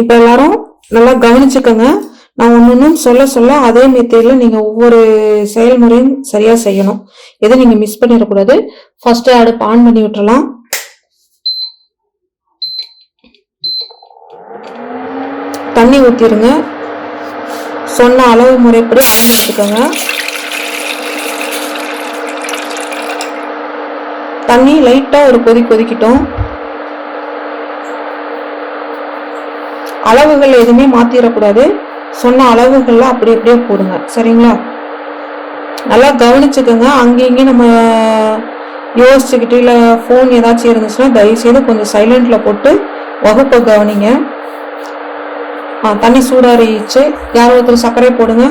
இப்போ எல்லாரும் நல்லா கவனிச்சுக்கோங்க. நான் ஒன்னொன்னும் சொல்ல சொல்ல அதே மெத்தேடில் நீங்க ஒவ்வொரு செயல்முறையும் சரியா செய்யணும். எதை நீங்க மிஸ் பண்ணிடக்கூடாது. ஃபர்ஸ்ட் அடுப்பு ஆன் பண்ணி விட்டுறலாம். தண்ணி ஊற்றிடுங்க சொன்ன அளவு முறைப்படி தண்ணி ஊற்றிக்கோங்க தண்ணி லைட்டா ஒரு கொதி கொதிக்கட்டும். அளவுகள் எதுவுமே மாற்றிடக்கூடாது சொன்ன அளவுகள்ல அப்படி அப்படியே போடுங்க. சரிங்களா? நல்லா கவனிச்சுக்கோங்க. அங்கேயும் இங்கேயும் நம்ம யோசிச்சுக்கிட்டு இல்லை ஃபோன் ஏதாச்சும் இருந்துச்சுன்னா தயவுசெய்து கொஞ்சம் சைலண்டில் போட்டு வகுப்பை கவனிங்க. ஆ தண்ணி சூடாறிச்சு யாரோ ஒருத்தர் சர்க்கரை போடுங்க.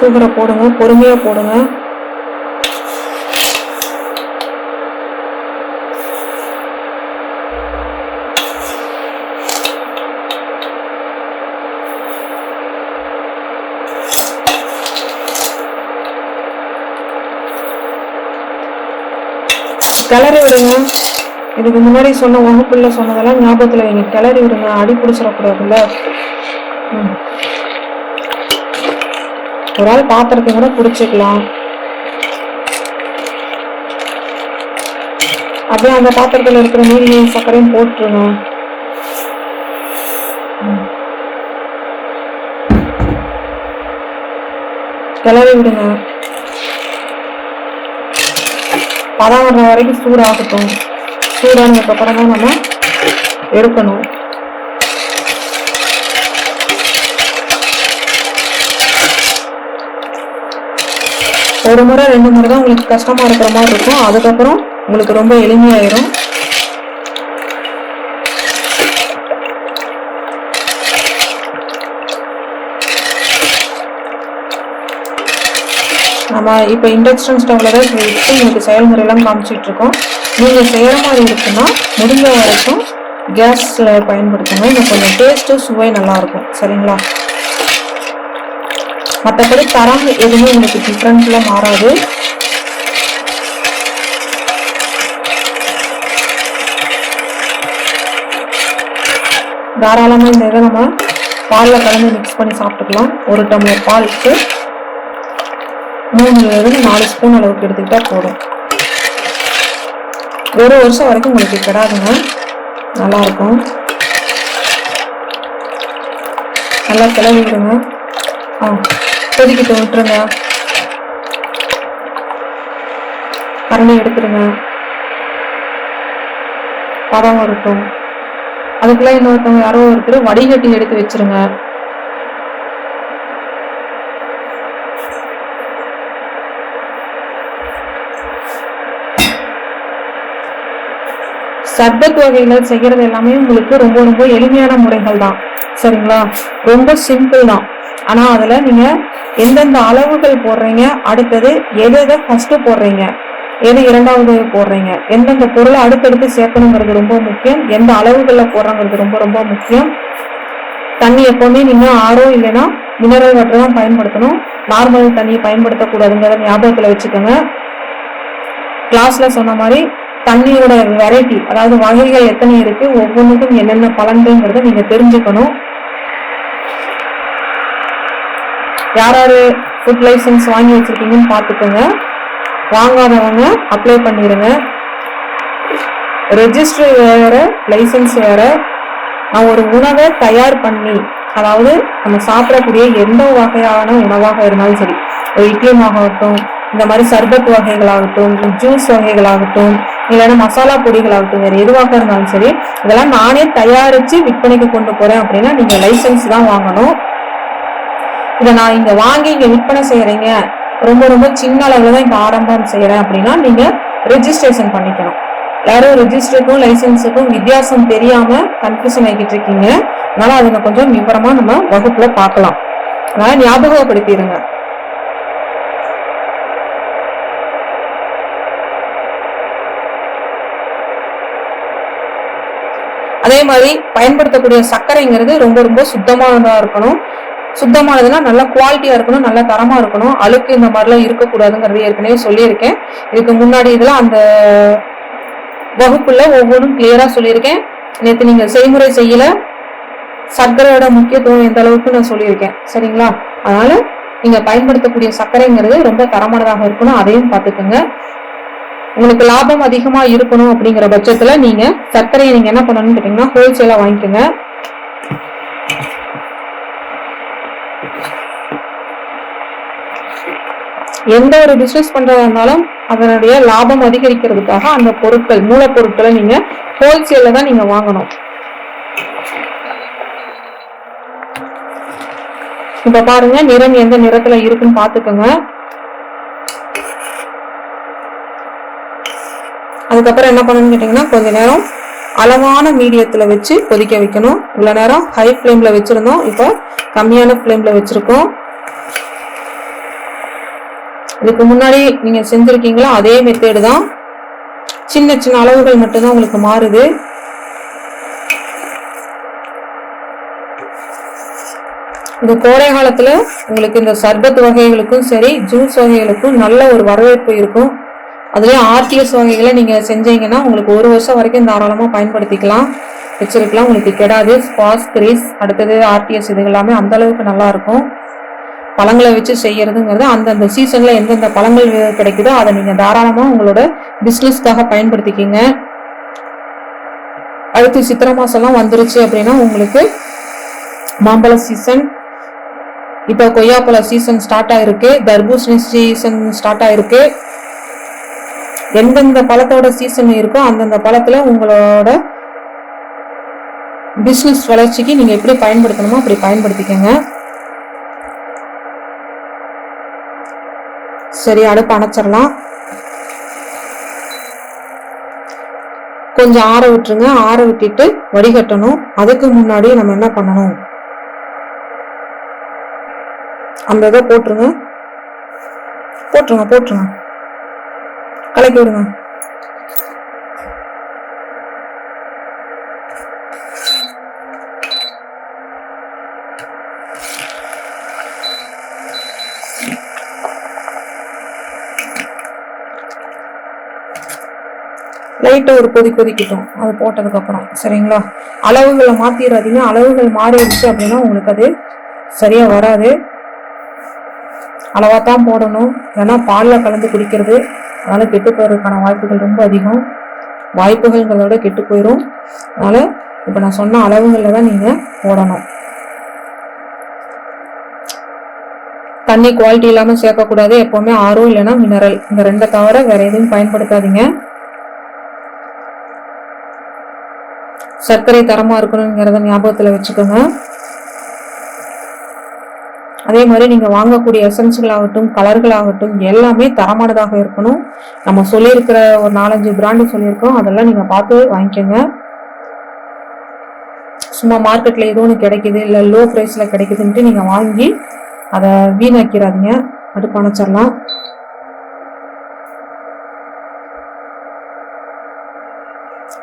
சுகரை போடுங்க பொறுமையா போடுங்க. கிளறி விடுங்க. இதுக்கு முன்னாடி சொன்ன வகுப்புல சொன்னதெல்லாம் ஞாபகத்துல வைங்க. கிளறி விடுங்க. அடி பிடிச்சிடக்கூடாதுல்ல? ம். ஒரு ஆள் பாத்திரத்தை கூட பிடிச்சிக்கலாம் அப்படியே அந்த பாத்திரத்துல இருக்கிற நீர் சர்க்கரையும் போட்டுருங்க. ம். கிளறி விடுங்க. பதம் வர்ற வரைக்கும் சூடாகட்டும். சூடானதுக்கு தான் நம்ம எடுக்கணும். ஒரு முறை ரெண்டு முறை தான் உங்களுக்கு கஷ்டமாக இருக்கிற மாதிரி இருக்கும். அதுக்கப்புறம் உங்களுக்கு ரொம்ப எளிமையாயிரும். நம்ம இப்போ இண்டக்ஷன் ஸ்டவ்ல தான் வச்சு உங்களுக்கு செயல்முறையெல்லாம் காமிச்சிட்டு இருக்கோம். நீங்கள் செய்கிற மாதிரி இருக்குன்னா முடிஞ்ச வரைக்கும் கேஸில் பயன்படுத்துங்க. இன்னும் கொஞ்சம் டேஸ்ட்டு சுவை நல்லாயிருக்கும் சரிங்களா? மற்றபடி தரம் எதுவுமே உங்களுக்கு டிஃப்ரெண்ட்ல மாறாது. தாராளமாக இந்த இதை நம்ம பாலில் கலந்து மிக்ஸ் பண்ணி சாப்பிட்டுக்கலாம். ஒரு டம்ளர் பாலுக்கு மூணுலேருந்து நாலு ஸ்பூன் அளவுக்கு எடுத்துக்கிட்டா போதும். ஒரு வருஷம் வரைக்கும் உங்களுக்கு கிடாதுங்க. நல்லாயிருக்கும். நல்லா கிளறி விடுங்க ஆ. கொதிக்கிட்டு விட்டுருங்க. கரண்டி எடுத்துருங்க. பதம் வரட்டும். அதுக்குள்ள இன்னொருத்தவங்க யாரோ ஒருத்தர் வடிகட்டி எடுத்து வச்சிருங்க. சர்பத் வகைகள் செய்யறது எல்லாமே உங்களுக்கு ரொம்ப ரொம்ப எளிமையான முறைகள் தான் சரிங்களா? ரொம்ப சிம்பிள் தான். ஆனா அதுல நீங்க எந்தெந்த அளவுகள் போடுறீங்க? அடுத்தது எதை எதை ஃபஸ்ட்டு போடுறீங்க? எது இரண்டாவது போடுறீங்க? எந்தெந்த பொருளை அடுத்தடுத்து சேர்க்கணுங்கிறது ரொம்ப முக்கியம். எந்த அளவுகளில் போடுறங்கிறது ரொம்ப ரொம்ப முக்கியம். தண்ணி எப்போவுமே நீங்கள் ஆரோ இல்லைன்னா மினரல் வாட்டர் தான் பயன்படுத்தணும். நார்மல் தண்ணியை பயன்படுத்தக்கூடாதுங்கிறத ஞாபகத்தில் வச்சுக்கோங்க. கிளாஸில் சொன்ன மாதிரி தண்ணியோட வெரைட்டி அதாவது வகைகள் எத்தனை இருக்குது ஒவ்வொன்றுக்கும் என்னென்ன பலன்கள்ங்கிறத நீங்கள் தெரிஞ்சுக்கணும். யார் யார் ஃபுட் லைசன்ஸ் வாங்கி வச்சுருக்கீங்கன்னு பார்த்துக்கோங்க. வாங்காதவங்க அப்ளை பண்ணிடுங்க ரெஜிஸ்டர் வேறு லைசன்ஸ் வேறு. நான் ஒரு உணவை தயார் பண்ணி அதாவது நம்ம சாப்பிடக்கூடிய எந்த வகையான உணவாக இருந்தாலும் சரி ஒரு இட்லியமாகட்டும் இந்த மாதிரி சர்பத் வகைகளாகட்டும் ஜூஸ் வகைகளாகட்டும் இல்லைன்னா மசாலா பொடிகளாகட்டும் வேறு எதுவாக இருந்தாலும் சரி இதெல்லாம் நானே தயாரித்து விற்பனைக்கு கொண்டு போகிறேன் அப்படின்னா நீங்கள் லைசன்ஸ் தான் வாங்கணும். இதை நான் இங்க வாங்கி இங்க விற்பனை செய்யறீங்க. ரொம்ப ரொம்ப சின்ன அளவுல தான் இங்க ஆரம்பம் செய்யறேன் அப்படின்னா நீங்க ரெஜிஸ்ட்ரேஷன் பண்ணிக்கணும். யாரும் ரெஜிஸ்டருக்கும் லைசன்ஸுக்கும் வித்தியாசம் தெரியாம கன்ஃபியூஷன் ஆகிட்டு இருக்கீங்க. அதனால அதுங்க கொஞ்சம் விவரமா நம்ம வகுப்புல பார்க்கலாம். அதனால ஞாபகப்படுத்திடுங்க. அதே மாதிரி பயன்படுத்தக்கூடிய சர்க்கரைங்கிறது ரொம்ப ரொம்ப சுத்தமானதா இருக்கணும். சுத்தமானதுன்னா நல்லா குவாலிட்டியா இருக்கணும் நல்ல தரமா இருக்கணும். அழுக்கு இந்த மாதிரிலாம் இருக்கக்கூடாதுங்கிறது ஏற்கனவே சொல்லியிருக்கேன். இதுக்கு முன்னாடி இதெல்லாம் அந்த வகுப்புல ஒவ்வொன்றும் கிளியரா சொல்லியிருக்கேன். நேற்று நீங்க செய்முறை செய்யல. சர்க்கரையோட முக்கியத்துவம் எந்த அளவுக்கு நான் சொல்லியிருக்கேன். சரிங்களா? அதனால நீங்க பயன்படுத்தக்கூடிய சர்க்கரைங்கிறது ரொம்ப தரமானதாக இருக்கணும். அதையும் பார்த்துக்கோங்க. உங்களுக்கு லாபம் அதிகமா இருக்கணும் அப்படிங்கிற பட்சத்துல நீங்க சர்க்கரையை நீங்க என்ன பண்ணணும்னு கேட்டீங்கன்னா ஹோல்சேலா வாங்கிக்கோங்க. எந்த ஒரு பிசினஸ் பண்ணுறதா இருந்தாலும் அதனுடைய லாபம் அதிகரிக்கிறதுக்காக அந்த பொருட்கள் மூலப்பொருட்களை நீங்க ஹோல்சேல்ல தான் நீங்க வாங்கணும். இப்ப பாருங்க நிறம் எந்த நிறத்துல இருக்குன்னு பாத்துக்கோங்க அதுக்கப்புறம் என்ன பண்ணணும்னு கேட்டீங்கன்னா கொஞ்ச நேரம் அளவான மீடியத்துல வச்சு கொதிக்க வைக்கணும். இவ்வளவு நேரம் ஹை ஃப்ளேம்ல வச்சிருந்தோம். இப்போ கம்மியான ஃப்ளேம்ல வச்சிருக்கோம். இதுக்கு முன்னாடி நீங்க செஞ்சுருக்கீங்களோ அதே மெத்தேடு தான். சின்ன சின்ன அளவுகள் மட்டும்தான் உங்களுக்கு மாறுது. இந்த கோடை காலத்துல உங்களுக்கு இந்த சர்பத் வகைகளுக்கும் சரி ஜூஸ் வகைகளுக்கும் நல்ல ஒரு வரவேற்பு இருக்கும். அதுலயும் ஆர்டிஎஸ் வகைகளை நீங்க செஞ்சீங்கன்னா உங்களுக்கு ஒரு வருஷம் வரைக்கும் தாராளமா பயன்படுத்திக்கலாம். வச்சிருக்கலாம் உங்களுக்கு கெடாது. ஸ்பாஸ் கிரீஸ் அடுத்தது ஆர்டிஎஸ் இது எல்லாமே அந்த அளவுக்கு நல்லா இருக்கும். பழங்களை வச்சு செய்யறதுங்கிறது அந்தந்த சீசன்ல எந்தெந்த பழங்கள் கிடைக்குதோ அதை நீங்க தாராளமா உங்களோட பிசினஸ்க்காக பயன்படுத்திக்கிங்க. அடுத்து சித்திரை மாசம்லாம் வந்துருச்சு அப்படின்னா உங்களுக்கு மாம்பழ சீசன் இப்போ கொய்யாப்பழ சீசன் ஸ்டார்ட் ஆயிருக்கு. தர்பூசணி சீசன் ஸ்டார்ட் ஆயிருக்கு. எந்தெந்த பழத்தோட சீசன் இருக்கோ அந்தந்த பழத்துல உங்களோட பிஸ்னஸ் வளர்ச்சிக்கு நீங்க எப்படி பயன்படுத்தணுமோ அப்படி பயன்படுத்திக்கங்க. சரி அடுப்பு அணைச்சிடலாம். கொஞ்சம் ஆற விட்டுருங்க. ஆற விட்டுட்டு வடிகட்டணும் அதுக்கு முன்னாடி நம்ம என்ன பண்ணணும்? அந்த இதை போட்டுருங்க. போட்டுருங்க போட்டுருங்க. கலக்கி விடுங்க. லைட்டை ஒரு கொதி கொதிக்கட்டும். அது போட்டதுக்கப்புறம். சரிங்களா? அளவுகளை மாற்றிடாதீங்க அளவுகள் மாறிடுச்சு அப்படின்னா உங்களுக்கு அது சரியாக வராது. அளவாக தான் போடணும். ஏன்னா பாலில் கலந்து குடிக்கிறது. அதனால் கெட்டு போகிறதுக்கான வாய்ப்புகள் ரொம்ப அதிகம். வாய்ப்புகள்ங்கிறத கெட்டு போயிடும் அதனால் இப்போ நான் சொன்ன அளவுகளில் தான் நீங்கள் போடணும். தண்ணி குவாலிட்டி இல்லாமல் சேர்க்கக்கூடாது. எப்போவுமே ஆறும் இல்லைன்னா மினரல் இந்த ரெண்டை தவிர வேறு எதுவும் பயன்படுத்தாதீங்க. சர்க்கரை தரமாக இருக்கணுங்கிறத ஞாபகத்தில் வச்சுக்கோங்க. அதே மாதிரி நீங்கள் வாங்கக்கூடிய எசன்ஸ்கள் ஆகட்டும் கலர்கள் ஆகட்டும் எல்லாமே தரமானதாக இருக்கணும். நம்ம சொல்லியிருக்கிற ஒரு நாலஞ்சு பிராண்டு சொல்லியிருக்கோம். அதெல்லாம் நீங்கள் பார்த்து வாங்கிக்கோங்க. சும்மா மார்க்கெட்டில் ஏதோ ஒன்று கிடைக்குது இல்லை லோ ப்ரைஸில் கிடைக்குதுன்ட்டு நீங்கள் வாங்கி அதை வீணாக்கிறாதீங்க அடுப்பு அணைச்சிடலாம்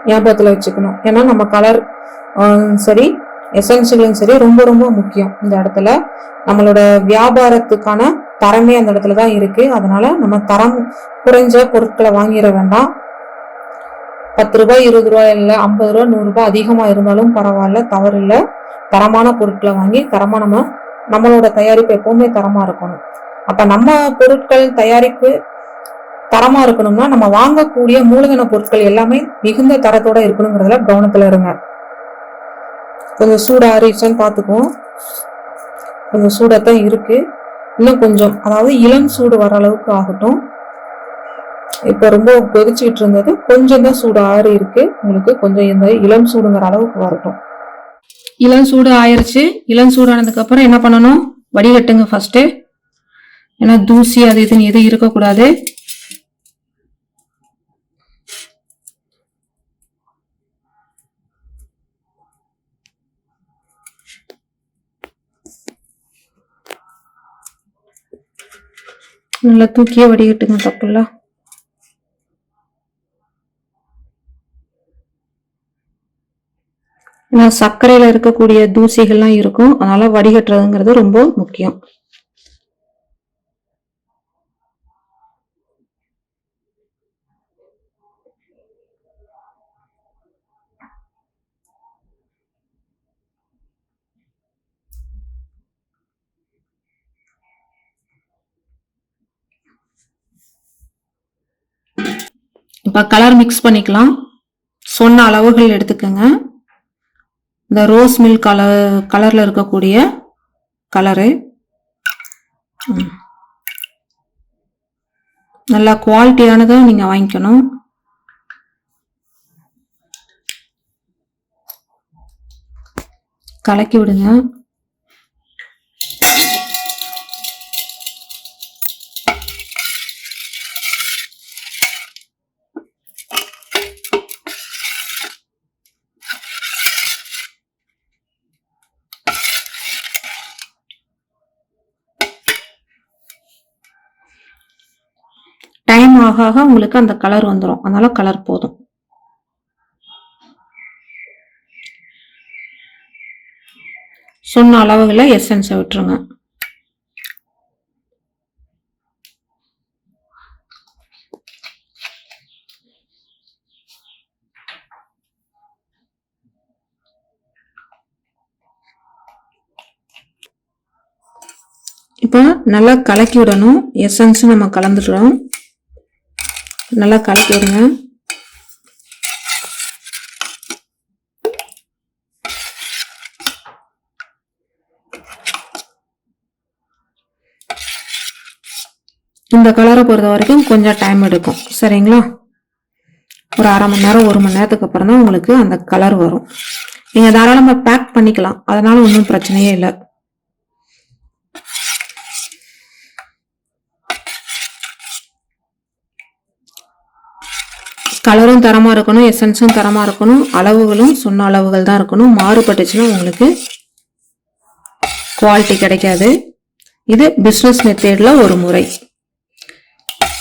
ஞாபகத்தில் வச்சுக்கணும். ஏன்னா நம்ம கலர் சரி எசென்சியலும் சரி ரொம்ப ரொம்ப முக்கியம். இந்த இடத்துல நம்மளோட வியாபாரத்துக்கான தரமே அந்த இடத்துல தான் இருக்கு. அதனால நம்ம தரம் குறைஞ்ச பொருட்களை வாங்கிட வேண்டாம். பத்து ரூபாய் இருபது ரூபாய் இல்லை ஐம்பது ரூபா நூறுரூபா அதிகமாக இருந்தாலும் பரவாயில்ல தவறு இல்லை. தரமான பொருட்களை வாங்கி தரமாக நம்ம நம்மளோட தயாரிப்பு எப்பவுமே தரமாக இருக்கணும். அப்போ நம்ம பொருட்கள் தயாரிப்பு தரமா இருக்கணும்னா நம்ம வாங்கக்கூடிய மூலதன பொருட்கள் எல்லாமே மிகுந்த தரத்தோட இருக்கணுங்கிறதுல கவனத்துல இருங்க. கொஞ்சம் சூடா ஆறிடுச்சான்னு பார்த்துக்குவோம். கொஞ்சம் சூடாத்தான் இருக்கு. இன்னும் கொஞ்சம் அதாவது இளம் சூடு வர அளவுக்கு ஆகட்டும். இப்போ ரொம்ப கொதிச்சுக்கிட்டு இருந்தது. கொஞ்சம் தான் சூடு ஆறி இருக்கு. உங்களுக்கு கொஞ்சம் இந்த இளம் சூடுங்கிற அளவுக்கு வரட்டும். இளம் சூடு ஆயிருச்சு. இளம் சூடானதுக்கு அப்புறம் என்ன பண்ணணும்? வடிகட்டுங்க ஃபர்ஸ்ட் ஏன்னா தூசி அது இதுன்னு எதுவும் இருக்கக்கூடாது. நல்லா தூக்கியே வடிகட்டுங்க தப்புல. ஏன்னா சர்க்கரையில இருக்கக்கூடிய தூசிகள்லாம் இருக்கும். அதனால வடிகட்டுறதுங்கிறது ரொம்ப முக்கியம். இப்போ கலர் மிக்ஸ் பண்ணிக்கலாம். சொன்ன அளவுகள் எடுத்துக்கோங்க. இந்த ரோஸ் மில்க் கலர் கலரில் இருக்கக்கூடிய கலரு ம். நல்லா குவாலிட்டியானதை நீங்கள் வாங்கிக்கணும். கலக்கி விடுங்க. ஆக ஆக உங்களுக்கு அந்த கலர் வந்துடும் அதனால கலர் போதும். சொன்ன அளவுகளை எசன்ஸை விட்டுருங்க. இப்போ நல்லா கலக்கி விடணும். எசன்ஸ் நம்ம கலந்துடுறோம் நல்லா கலக்கி விடுங்க. இந்த கலரை பொறுத்த வரைக்கும் கொஞ்சம் டைம் எடுக்கும். சரிங்களா? ஒரு அரை மணி நேரம் ஒரு மணி நேரத்துக்கு அப்புறம் தான் உங்களுக்கு அந்த கலர் வரும். நீங்கள் தாராளமாக பேக் பண்ணிக்கலாம். அதனால ஒன்றும் பிரச்சனையே இல்லை. கலரும் தரமாக இருக்கணும் எசன்ஸும் தரமாக இருக்கணும் அளவுகளும் சொன்ன அளவுகள் தான் இருக்கணும். மாறுபட்டுச்சுன்னா உங்களுக்கு குவாலிட்டி கிடைக்காது. இது பிஸ்னஸ் மெத்தேடில் ஒரு முறை.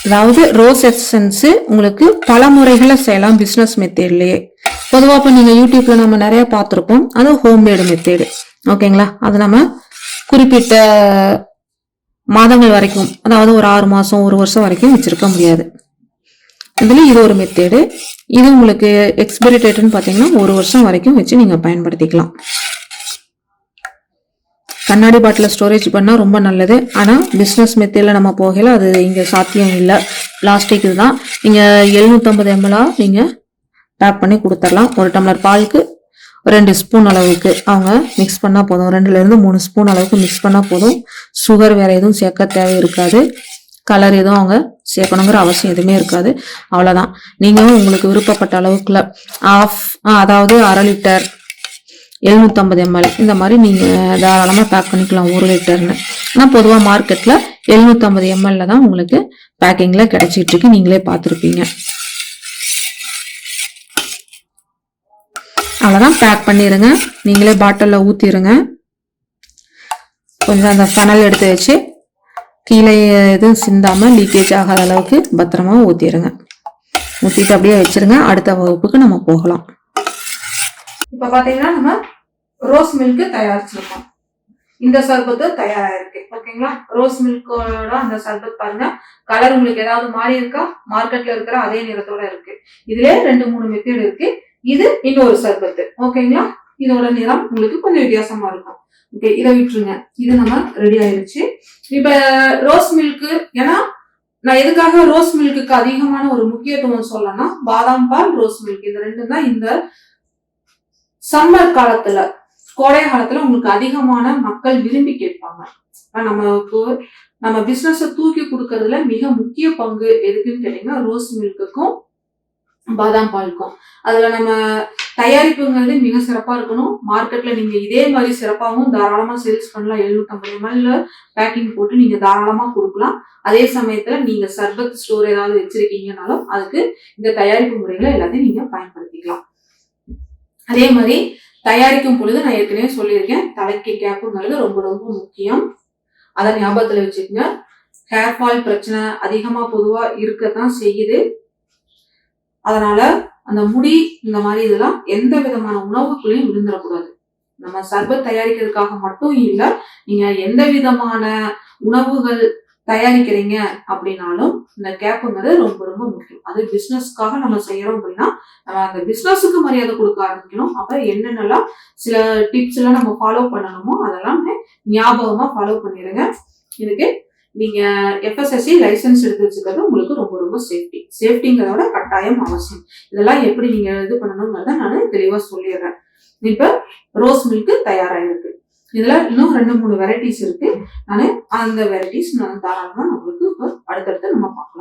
அதாவது ரோஸ் எசன்ஸு உங்களுக்கு பல முறைகளை செய்யலாம் பிஸ்னஸ் மெத்தேட்லேயே பொதுவாக இப்போ நீங்கள் யூடியூப்பில் நம்ம நிறைய பார்த்துருப்போம். அது ஹோம்மேடு மெத்தேடு ஓகேங்களா அது நம்ம குறிப்பிட்ட மாதங்கள் வரைக்கும் அதாவது ஒரு ஆறு மாதம் ஒரு வருஷம் வரைக்கும் வச்சிருக்க முடியாது. இதில் இது ஒரு மெத்தேடு இது உங்களுக்கு எக்ஸ்பைரி டேட்டுன்னு பார்த்தீங்கன்னா ஒரு வருஷம் வரைக்கும் வச்சு நீங்கள் பயன்படுத்திக்கலாம். கண்ணாடி பாட்டில் ஸ்டோரேஜ் பண்ணால் ரொம்ப நல்லது. ஆனால் பிஸ்னஸ் மெத்தேடில் நம்ம போகல அது இங்கே சாத்தியம் இல்லை. பிளாஸ்டிக் இதுதான். நீங்கள் எழுநூற்றம்பது எம்எலாக நீங்கள் பேக் பண்ணி கொடுத்துடலாம். ஒரு டம்ளர் பாலுக்கு ரெண்டு ஸ்பூன் அளவுக்கு. அவங்க மிக்ஸ் பண்ணால் போதும். ரெண்டுலேருந்து மூணு ஸ்பூன் அளவுக்கு மிக்ஸ் பண்ணால் போதும். சுகர் வேறு எதுவும் சேர்க்க தேவை இருக்காது. கலர் எதுவும் அவங்க சேர்க்கணுங்கிற அவசியம் எதுவுமே இருக்காது. அவ்வளோதான் நீங்களும் உங்களுக்கு விருப்பப்பட்ட அளவுக்குள்ள ஆஃப் அதாவது அரை லிட்டர் எழுநூற்றம்பது எம்எல் இந்த மாதிரி நீங்கள் தாராளமாக பேக் பண்ணிக்கலாம் ஒரு லிட்டர்னு ஆனால் பொதுவாக மார்க்கெட்டில் எழுநூற்றம்பது எம்எல்ல தான் உங்களுக்கு பேக்கிங்கில் கிடைச்சிட்டு இருக்கு. நீங்களே பார்த்துருப்பீங்க. அவ்வளோதான் பேக் பண்ணிடுங்க நீங்களே பாட்டிலில் ஊற்றிடுங்க கொஞ்சம் அந்த ஃபனல் எடுத்து வச்சு கீழே எதுவும் சிந்தாமல் லீக்கேஜ் ஆகாத அளவுக்கு பத்திரமா ஊற்றிடுங்க ஊற்றிட்டு அப்படியே வச்சிருங்க. அடுத்த வகுப்புக்கு நம்ம போகலாம். இப்போ பார்த்தீங்கன்னா நம்ம ரோஸ் மில்க்கு தயாரிச்சிருக்கோம். இந்த சர்பத்து தயாராயிருக்கு ஓகேங்களா? ரோஸ் மில்கோட அந்த சர்பத் பாருங்க. கலர் உங்களுக்கு ஏதாவது மாறி இருக்கா? மார்க்கெட்ல இருக்கிற அதே நிறத்தோட இருக்கு. இதுல ரெண்டு மூணு மெத்தேட் இருக்கு. இது இன்னொரு சர்பத்து. ஓகேங்களா? இதோட நிறம் உங்களுக்கு கொஞ்சம் வித்தியாசமா இருக்கும். ஓகே இதை விட்டுருங்க. இது நம்ம ரெடி ஆயிருச்சு. இப்போ ரோஸ் மில்க்கு ஏன்னா நான் எதுக்காக ரோஸ் மில்க்குக்கு அதிகமான ஒரு முக்கியத்துவம் சொல்லனா பாதாம் பால் ரோஸ் மில்க் இந்த ரெண்டும் தான் இந்த சம்மர் காலத்துல கோடை காலத்துல உங்களுக்கு அதிகமான மக்கள் விரும்பி கேட்பாங்க. நம்ம நமக்கு நம்ம பிசினஸ் தூக்கி கொடுக்கறதுல மிக முக்கிய பங்கு எதுக்குன்னு கேட்டீங்கன்னா ரோஸ் மில்க்குக்கும் பாதாம் பால்க்கும் அதில் நம்ம தயாரிப்புங்கிறது மிக சிறப்பாக இருக்கணும். மார்க்கெட்டில் நீங்கள் இதே மாதிரி சிறப்பாகவும் தாராளமாக சேல்ஸ் பண்ணலாம். எழுநூத்தம்பது எம்எல்ல பேக்கிங் போட்டு நீங்கள் தாராளமாக கொடுக்கலாம். அதே சமயத்தில் நீங்கள் சர்பத் ஸ்டோர் ஏதாவது வச்சுருக்கீங்கனாலும் அதுக்கு இந்த தயாரிப்பு முறைகளை எல்லாத்தையும் நீங்கள் பயன்படுத்திக்கலாம். அதே மாதிரி தயாரிக்கும் பொழுது நான் ஏற்கனவே சொல்லியிருக்கேன். தலைக்கு கேப்புங்கிறது ரொம்ப ரொம்ப முக்கியம். அதை ஞாபகத்தில் வச்சுக்கோங்க. ஹேர் ஃபால் பிரச்சனை அதிகமாக பொதுவாக இருக்க தான் செய்யுது. அதனால அந்த முடி இந்த மாதிரி இதெல்லாம் எந்த விதமான உணவுக்குள்ளேயும் விழுந்துடக்கூடாது. நம்ம சர்பத் தயாரிக்கிறதுக்காக மட்டும் இல்ல நீங்க எந்த விதமான உணவுகள் தயாரிக்கிறீங்க அப்படின்னாலும் இந்த கேப்புங்கிறது ரொம்ப ரொம்ப முக்கியம். அது பிஸ்னஸ்க்காக நம்ம செய்யறோம் அப்படின்னா நம்ம அந்த பிஸ்னஸுக்கு மரியாதை கொடுக்க ஆரம்பிக்கணும். அப்ப என்னென்னலாம் சில டிப்ஸ் எல்லாம் நம்ம ஃபாலோ பண்ணணுமோ அதெல்லாம் ஞாபகமா ஃபாலோ பண்ணிடுங்க. இதுக்கு நீங்க எஃப்எஸ்எஸ்சி லைசன்ஸ் எடுத்து வச்சுக்கிறது உங்களுக்கு ரொம்ப ரொம்ப சேஃப்டி சேஃப்டிங்கிறதோட கட்டாயம் அவசியம். இதெல்லாம் எப்படி நீங்க இது பண்ணணுங்கிறத நான் தெளிவா சொல்லிடுறேன். இப்ப ரோஸ் மில்க் தயாராயிருக்கு. இதுல இன்னும் ரெண்டு மூணு வெரைட்டிஸ் இருக்கு. நான் அந்த வெரைட்டிஸ் நான் தாராளமா நம்மளுக்கு இப்போ அடுத்தடுத்து நம்ம பார்க்கலாம்.